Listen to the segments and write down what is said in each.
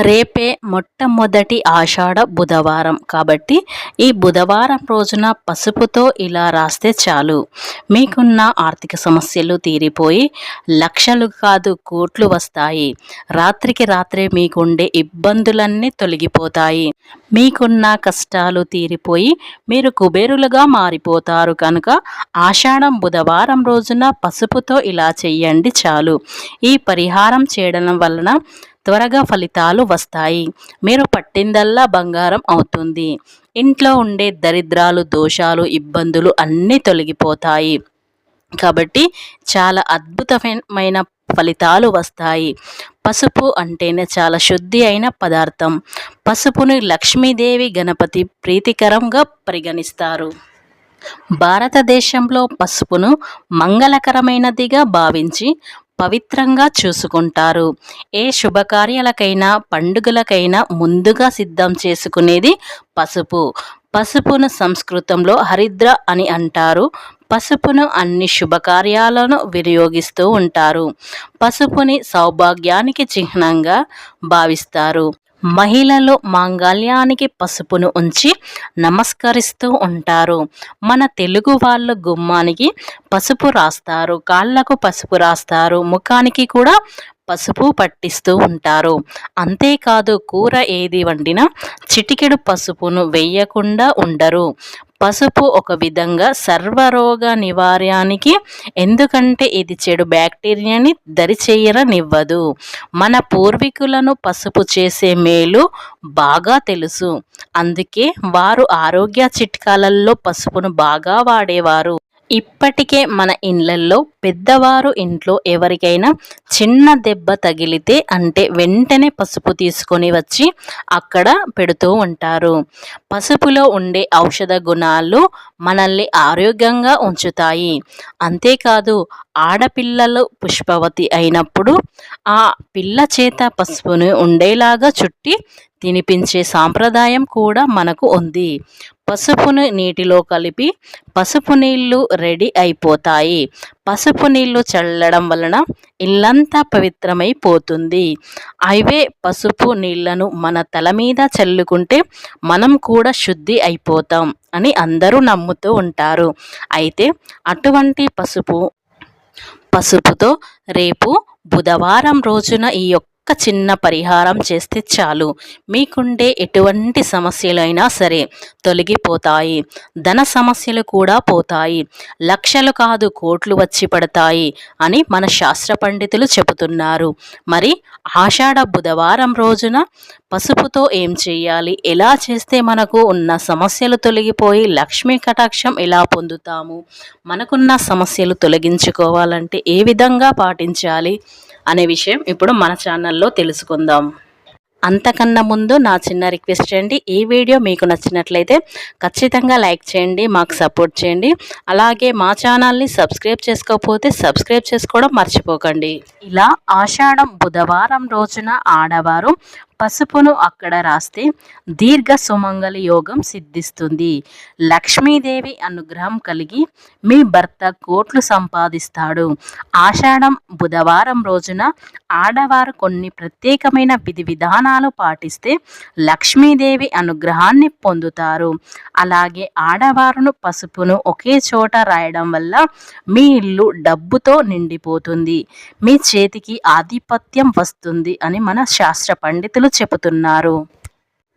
రేపే మొట్టమొదటి ఆషాఢ బుధవారం. కాబట్టి ఈ బుధవారం రోజున పసుపుతో ఇలా రాస్తే చాలు. మీకున్న ఆర్థిక సమస్యలు తీరిపోయి లక్షలు కాదు కోట్లు వస్తాయి. రాత్రికి రాత్రే మీకుండే ఇబ్బందులన్నీ తొలగిపోతాయి. మీకున్న కష్టాలు తీరిపోయి మీరు కుబేరులుగా మారిపోతారు కనుక ఆషాఢం బుధవారం రోజున పసుపుతో ఇలా చెయ్యండి చాలు. ఈ పరిహారం చేయడం వలన త్వరగా ఫలితాలు వస్తాయి. మీరు పట్టిందల్లా బంగారం అవుతుంది. ఇంట్లో ఉండే దరిద్రాలు దోషాలు ఇబ్బందులు అన్నీ తొలగిపోతాయి. కాబట్టి చాలా అద్భుతమైన ఫలితాలు వస్తాయి. పసుపు అంటేనే చాలా శుద్ధి అయిన పదార్థం. పసుపుని లక్ష్మీదేవి గణపతి ప్రీతికరంగా పరిగణిస్తారు. భారతదేశంలో పసుపును మంగళకరమైనదిగా భావించి పవిత్రంగా చూసుకుంటారు. ఏ శుభకార్యాలకైనా పండుగలకైనా ముందుగా సిద్ధం చేసుకునేది పసుపు. పసుపును సంస్కృతంలో హరిద్ర అని అంటారు. పసుపును అన్ని శుభకార్యాలను వినియోగిస్తూ ఉంటారు. పసుపుని సౌభాగ్యానికి చిహ్నంగా భావిస్తారు. మహిళలు మాంగళ్యానికి పసుపును ఉంచి నమస్కరిస్తూ ఉంటారు. మన తెలుగు వాళ్ళు గుమ్మానికి పసుపు రాస్తారు. కాళ్ళకు పసుపు రాస్తారు. ముఖానికి కూడా పసుపు పట్టిస్తూ ఉంటారు. అంతేకాదు కూర ఏది వండినా చిటికెడు పసుపును వేయకుండా ఉండరు. పసుపు ఒక విధంగా సర్వరోగ నివార్యానికి ఎందుకంటే ఇది చెడు బ్యాక్టీరియాని దరిచేయరనివ్వదు మన పూర్వీకులను పసుపు చేసే మేలు బాగా తెలుసు. అందుకే వారు ఆరోగ్య చిట్కాలలో పసుపును బాగా వాడేవారు. ఇప్పటికే మన ఇండ్లల్లో పెద్దవారు ఇంట్లో ఎవరికైనా చిన్న దెబ్బ తగిలితే అంటే వెంటనే పసుపు తీసుకొని వచ్చి అక్కడ పెడుతూ ఉంటారు. పసుపులో ఉండే ఔషధ గుణాలు మనల్ని ఆరోగ్యంగా ఉంచుతాయి. అంతేకాదు ఆడపిల్లలు పుష్పవతి అయినప్పుడు ఆ పిల్ల చేత పసుపును ఉండేలాగా చుట్టి తినిపించే సాంప్రదాయం కూడా మనకు ఉంది. పసుపును నీటిలో కలిపి పసుపు నీళ్ళు రెడీ అయిపోతాయి. పసుపు నీళ్ళు చల్లడం వలన ఇల్లంతా పవిత్రమైపోతుంది. అవే పసుపు నీళ్ళను మన తల మీద చల్లుకుంటే మనం కూడా శుద్ధి అయిపోతాం అని అందరూ నమ్ముతూ ఉంటారు. అయితే అటువంటి పసుపు పసుపుతో రేపు బుధవారం రోజున ఈ యొక్క ఒక్క చిన్న పరిహారం చేస్తే చాలు. మీకుండే ఎటువంటి సమస్యలైనా సరే తొలగిపోతాయి. ధన సమస్యలు కూడా పోతాయి. లక్షలు కాదు కోట్లు వచ్చి పడతాయి అని మన శాస్త్ర పండితులు చెబుతున్నారు. మరి ఆషాఢ బుధవారం రోజున పసుపుతో ఏం చేయాలి? ఎలా చేస్తే మనకు ఉన్న సమస్యలు తొలగిపోయి లక్ష్మీ కటాక్షం ఎలా పొందుతాము? మనకున్న సమస్యలు తొలగించుకోవాలంటే ఏ విధంగా పాటించాలి? అనే విషయం ఇప్పుడు మన ఛానల్లో తెలుసుకుందాం. అంతకన్నా ముందు నా చిన్న రిక్వెస్ట్ చేయండి. ఈ వీడియో మీకు నచ్చినట్లయితే ఖచ్చితంగా లైక్ చేయండి మాకు సపోర్ట్ చేయండి. అలాగే మా ఛానల్ని సబ్స్క్రైబ్ చేసుకోకపోతే సబ్స్క్రైబ్ చేసుకోవడం మర్చిపోకండి. ఇలా ఆషాఢం బుధవారం రోజున ఆడవారు పసుపును అక్కడ రాస్తే దీర్ఘ సుమంగళ యోగం సిద్ధిస్తుంది. లక్ష్మీదేవి అనుగ్రహం కలిగి మీ భర్త కోట్లు సంపాదిస్తాడు. ఆషాఢం బుధవారం రోజున ఆడవారు కొన్ని ప్రత్యేకమైన విధి విధానాలు పాటిస్తే లక్ష్మీదేవి అనుగ్రహాన్ని పొందుతారు. అలాగే ఆడవారును పసుపును ఒకే చోట రాయడం వల్ల మీ ఇల్లు డబ్బుతో నిండిపోతుంది. మీ చేతికి ఆధిపత్యం వస్తుంది అని మన శాస్త్ర పండితులు చెబుతున్నారు.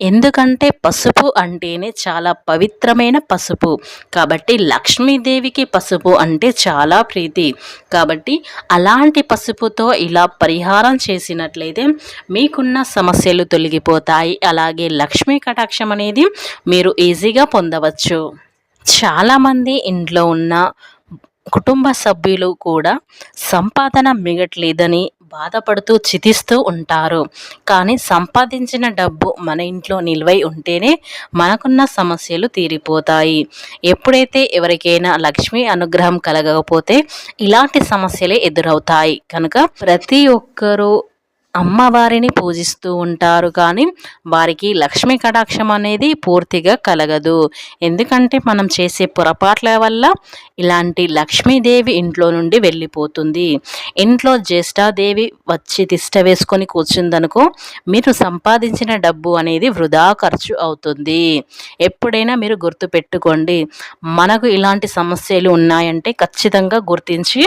ఎందుకంటే పసుపు అంటేనే చాలా పవిత్రమైన పసుపు. కాబట్టి లక్ష్మీదేవికి పసుపు అంటే చాలా ప్రీతి. కాబట్టి అలాంటి పసుపుతో ఇలా పరిహారం చేసినట్లయితే మీకున్న సమస్యలు తొలగిపోతాయి. అలాగే లక్ష్మీ కటాక్షం అనేది మీరు ఈజీగా పొందవచ్చు. చాలామంది ఇంట్లో ఉన్న కుటుంబ సభ్యులు కూడా సంపాదన మిగట్లేదని బాధపడుతూ చితిస్తూ ఉంటారు. కానీ సంపాదించిన డబ్బు మన ఇంట్లో నిల్వై ఉంటేనే మనకున్న సమస్యలు తీరిపోతాయి. ఎప్పుడైతే ఎవరికైనా లక్ష్మీ అనుగ్రహం కలగకపోతే ఇలాంటి సమస్యలే ఎదురవుతాయి. కనుక ప్రతి ఒక్కరూ అమ్మవారిని పూజిస్తూ ఉంటారు కానీ వారికి లక్ష్మీ కటాక్షం అనేది పూర్తిగా కలగదు. ఎందుకంటే మనం చేసే పొరపాట్ల వల్ల ఇలాంటి లక్ష్మీదేవి ఇంట్లో నుండి వెళ్ళిపోతుంది. ఇంట్లో జ్యేష్ఠాదేవి వచ్చి తిష్ట వేసుకొని కూర్చుందనుకో మీరు సంపాదించిన డబ్బు అనేది వృధా ఖర్చు అవుతుంది. ఎప్పుడైనా మీరు గుర్తుపెట్టుకోండి మనకు ఇలాంటి సమస్యలు ఉన్నాయంటే ఖచ్చితంగా గుర్తించి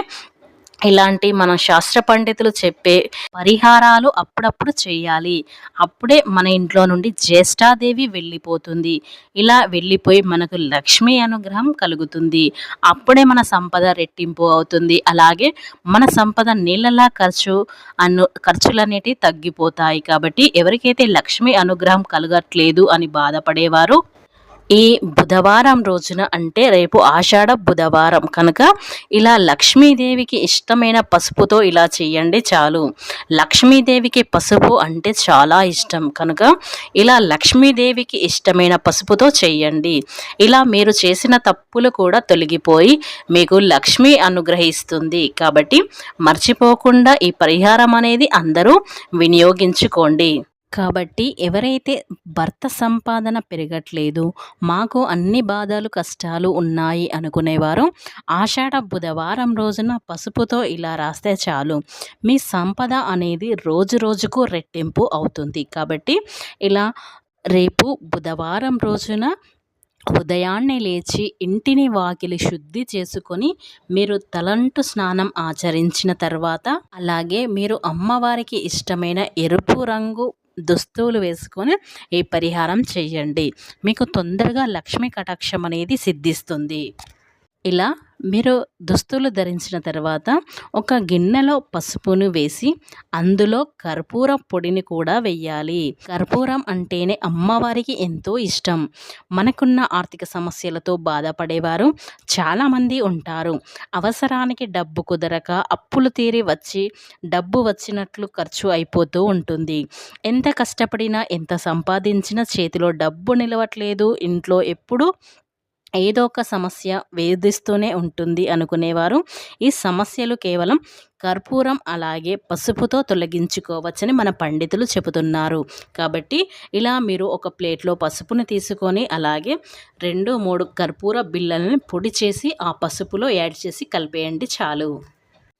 ఇలాంటి మన శాస్త్ర పండితులు చెప్పే పరిహారాలు అప్పుడప్పుడు చేయాలి. అప్పుడే మన ఇంట్లో నుండి జ్యేష్ఠాదేవి వెళ్ళిపోతుంది. ఇలా వెళ్ళిపోయి మనకు లక్ష్మీ అనుగ్రహం కలుగుతుంది. అప్పుడే మన సంపద రెట్టింపు అవుతుంది. అలాగే మన సంపద నీళ్ళలా ఖర్చు అను ఖర్చులనేటివి తగ్గిపోతాయి. కాబట్టి ఎవరికైతే లక్ష్మీ అనుగ్రహం కలగట్లేదు అని బాధపడేవారు ఈ బుధవారం రోజున అంటే రేపు ఆషాఢ బుధవారం కనుక ఇలా లక్ష్మీదేవికి ఇష్టమైన పసుపుతో ఇలా చేయండి చాలు. లక్ష్మీదేవికి పసుపు అంటే చాలా ఇష్టం కనుక ఇలా లక్ష్మీదేవికి ఇష్టమైన పసుపుతో చేయండి. ఇలా మీరు చేసిన తప్పులు కూడా తొలగిపోయి మీకు లక్ష్మి అనుగ్రహిస్తుంది. కాబట్టి మర్చిపోకుండా ఈ పరిహారం అనేది అందరూ వినియోగించుకోండి. కాబట్టి ఎవరైతే భర్త సంపాదన పెరగట్లేదు మాకు అన్ని బాధలు కష్టాలు ఉన్నాయి అనుకునేవారు ఆషాఢ బుధవారం రోజున పసుపుతో ఇలా రాస్తే చాలు. మీ సంపద అనేది రోజు రోజుకు రెట్టింపు అవుతుంది. కాబట్టి ఇలా రేపు బుధవారం రోజున ఉదయాన్నే లేచి ఇంటిని వాకిలి శుద్ధి చేసుకొని మీరు తలంటు స్నానం ఆచరించిన తర్వాత అలాగే మీరు అమ్మవారికి ఇష్టమైన ఎరుపు రంగు దుస్తువులు వేసుకొని ఈ పరిహారం చేయండి. మీకు తొందరగా లక్ష్మీ కటాక్షం అనేది సిద్ధిస్తుంది. ఇలా మీరు దుస్తులు ధరించిన తర్వాత ఒక గిన్నెలో పసుపును వేసి అందులో కర్పూరం పొడిని కూడా వెయ్యాలి. కర్పూరం అంటేనే అమ్మవారికి ఎంతో ఇష్టం. మనకున్న ఆర్థిక సమస్యలతో బాధపడేవారు చాలామంది ఉంటారు. అవసరానికి డబ్బు కుదరక అప్పులు తీరి వచ్చి డబ్బు వచ్చినట్లు ఖర్చు అయిపోతూ ఉంటుంది. ఎంత కష్టపడినా ఎంత సంపాదించినా చేతిలో డబ్బు నిలవట్లేదు. ఇంట్లో ఎప్పుడు ఏదో ఒక సమస్య వేధిస్తూనే ఉంటుంది అనుకునేవారు. ఈ సమస్యలు కేవలం కర్పూరం అలాగే పసుపుతో తొలగించుకోవచ్చని మన పండితులు చెబుతున్నారు. కాబట్టి ఇలా మీరు ఒక ప్లేట్లో పసుపుని తీసుకొని అలాగే రెండు మూడు కర్పూర బిళ్ళల్ని పొడి చేసి ఆ పసుపులో యాడ్ చేసి కలిపేయండి చాలు.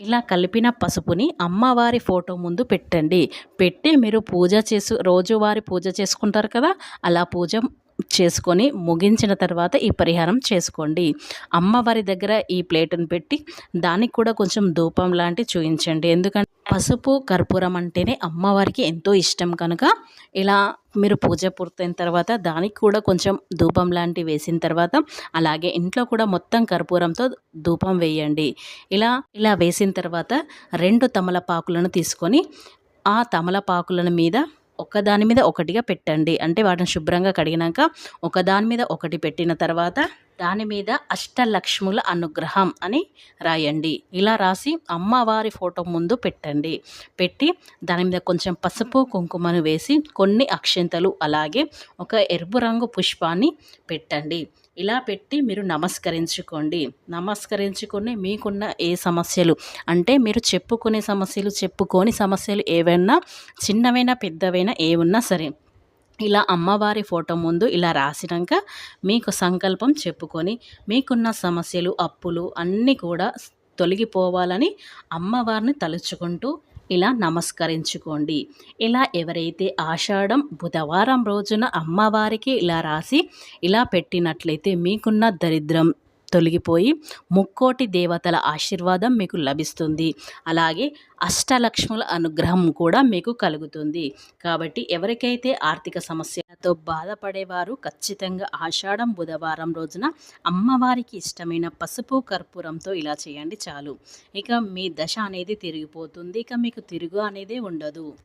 ఇలా కలిపిన పసుపుని అమ్మవారి ఫోటో ముందు పెట్టండి. పెట్టి మీరు పూజ చేసు రోజువారి పూజ చేసుకుంటారు కదా అలా పూజ చేసుకొని ముగించిన తర్వాత ఈ పరిహారం చేసుకోండి. అమ్మవారి దగ్గర ఈ ప్లేటును పెట్టి దానికి కూడా కొంచెం ధూపం లాంటి చూపించండి ఎందుకంటే పసుపు కర్పూరం అంటేనే అమ్మవారికి ఎంతో ఇష్టం కనుక ఇలా మీరు పూజ పూర్తయిన తర్వాత దానికి కూడా కొంచెం ధూపం లాంటివి వేసిన తర్వాత అలాగే ఇంట్లో కూడా మొత్తం కర్పూరంతో ధూపం వేయండి. ఇలా ఇలా వేసిన తర్వాత రెండు తమలపాకులను తీసుకొని ఆ తమలపాకులను మీద ఒకదాని మీద ఒకటిగా పెట్టండి. అంటే వాటిని శుభ్రంగా కడిగినాక ఒకదాని మీద ఒకటి పెట్టిన తర్వాత దాని మీద అష్టలక్ష్ముల అనుగ్రహం అని రాయండి. ఇలా రాసి అమ్మవారి ఫోటో ముందు పెట్టండి. పెట్టి దాని మీద కొంచెం పసుపు కుంకుమను వేసి కొన్ని అక్షంతలు అలాగే ఒక ఎరుపు రంగు పుష్పాన్ని పెట్టండి. ఇలా పెట్టి మీరు నమస్కరించుకోండి. నమస్కరించుకొని మీకున్న ఏ సమస్యలు? అంటే మీరు చెప్పుకునే సమస్యలు చెప్పుకోని సమస్యలు ఏవైనా చిన్నవైనా పెద్దవైనా ఏమున్నా సరే ఇలా అమ్మవారి ఫోటో ముందు ఇలా రాసినాక మీకు సంకల్పం చెప్పుకొని మీకున్న సమస్యలు అప్పులు అన్నీ కూడా తొలగిపోవాలని అమ్మవారిని తలుచుకుంటూ ఇలా నమస్కరించుకోండి. ఇలా ఎవరైతే ఆషాఢం బుధవారం రోజున అమ్మవారికి ఇలా రాసి ఇలా పెట్టినట్లయితే మీకున్న దరిద్రం తొలగిపోయి ముక్కోటి దేవతల ఆశీర్వాదం మీకు లభిస్తుంది. అలాగే అష్టలక్ష్ముల అనుగ్రహం కూడా మీకు కలుగుతుంది. కాబట్టి ఎవరికైతే ఆర్థిక సమస్యలతో బాధపడేవారు ఖచ్చితంగా ఆషాఢం బుధవారం రోజున అమ్మవారికి ఇష్టమైన పసుపు కర్పూరంతో ఇలా చేయండి చాలు. ఇక మీ దశ అనేది తిరిగిపోతుంది. ఇక మీకు తిరుగు అనేది ఉండదు.